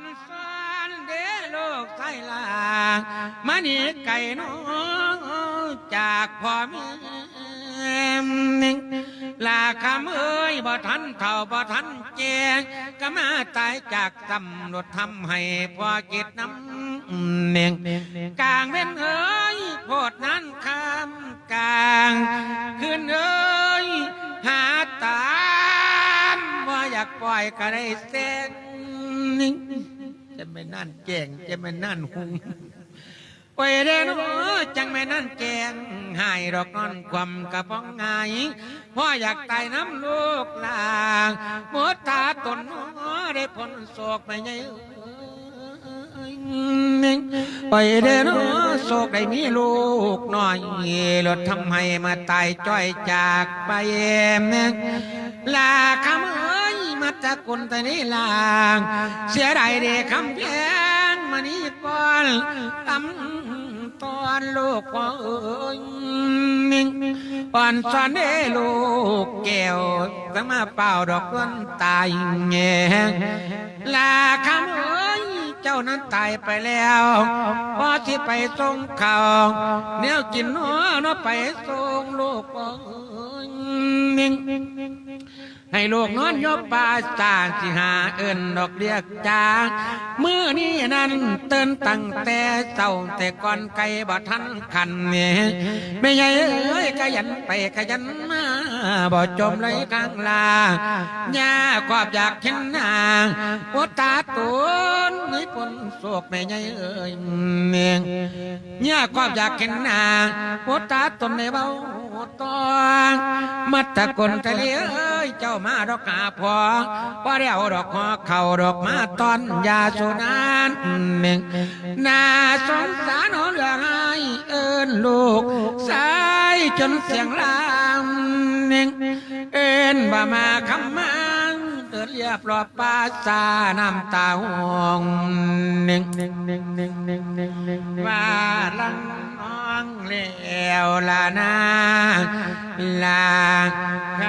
อนสอนเด้โลกไทยลางมานี่ไก่น้องจากพ่อแม่ลาคำเอ้ยบ่ทันเท่าบ่ทันแจงก็มาตายจากตำรวจทำให้พ่อเกิดน้ำเนียงกลางเว้นเอ้ยโพดนั้นคำกลางคืนเอ้ยหาตามว่าอยากปล่อยก็ได้เส้น จะไม่นั่นแจงจะไม่นั่นหุงไปเด้นจังไม่นั่นแจงหายดอกนอนความกระป้องไงพ่ออยากตายน้ำลูกลางหมดตาตนได้ผลโศกไม่ใหญ่ไปเด้อเนโศกได้มีลูกน้อยรถทำให้มาตายจ้อยจากไปแม่ลา จะกคนต่นี้ลางเสียดายเด็กคำเพียงมานี้ก่อนตำตอนลูกพ่อเอ้ยอ่อนสอนเอลูกแก้วตั้งมาเป่าดอกก้นตายแงลาคำเอ้ เจ้านั้นตายไปแล้วพอที่ไปส่งข่าวแนวกินหัวเนาะไปส่งลูกพ่อเอ้ยให้ลูกนอนยบป่าสาสิหาเอินดอกเรียกจากมือนี้นั้นเตือนตั้งแต่เศร้าแต่ก่อนไก่บ่ทันขันเนี่ยไม่ใหญ่เอ้ยขยันไปขยันมา บ่จมเลยกลางลาหญ้าครอบอยากเห็นนาปวดตาตุนให้ปนโศกไม่ใหญ่เอ้ยเมียงหญ้าครอบอยากเห็นนาปวดตาตนในเบ้าตองมัดตะกนทะเลเอ้ยเจ้ามาดอกหาพอพอเดียวดอกหอเข่าดอกมาตอนยาสุนานหนึ่งนาสงสารหนเหลือให้เอินลูกสายจนเสียงลามหนึ่ง นบ่ามาคำมังเดินเรียบรอบปาสาน้ำตาห่วงหนึ่งว่าลังน้องเล้วลานาลาค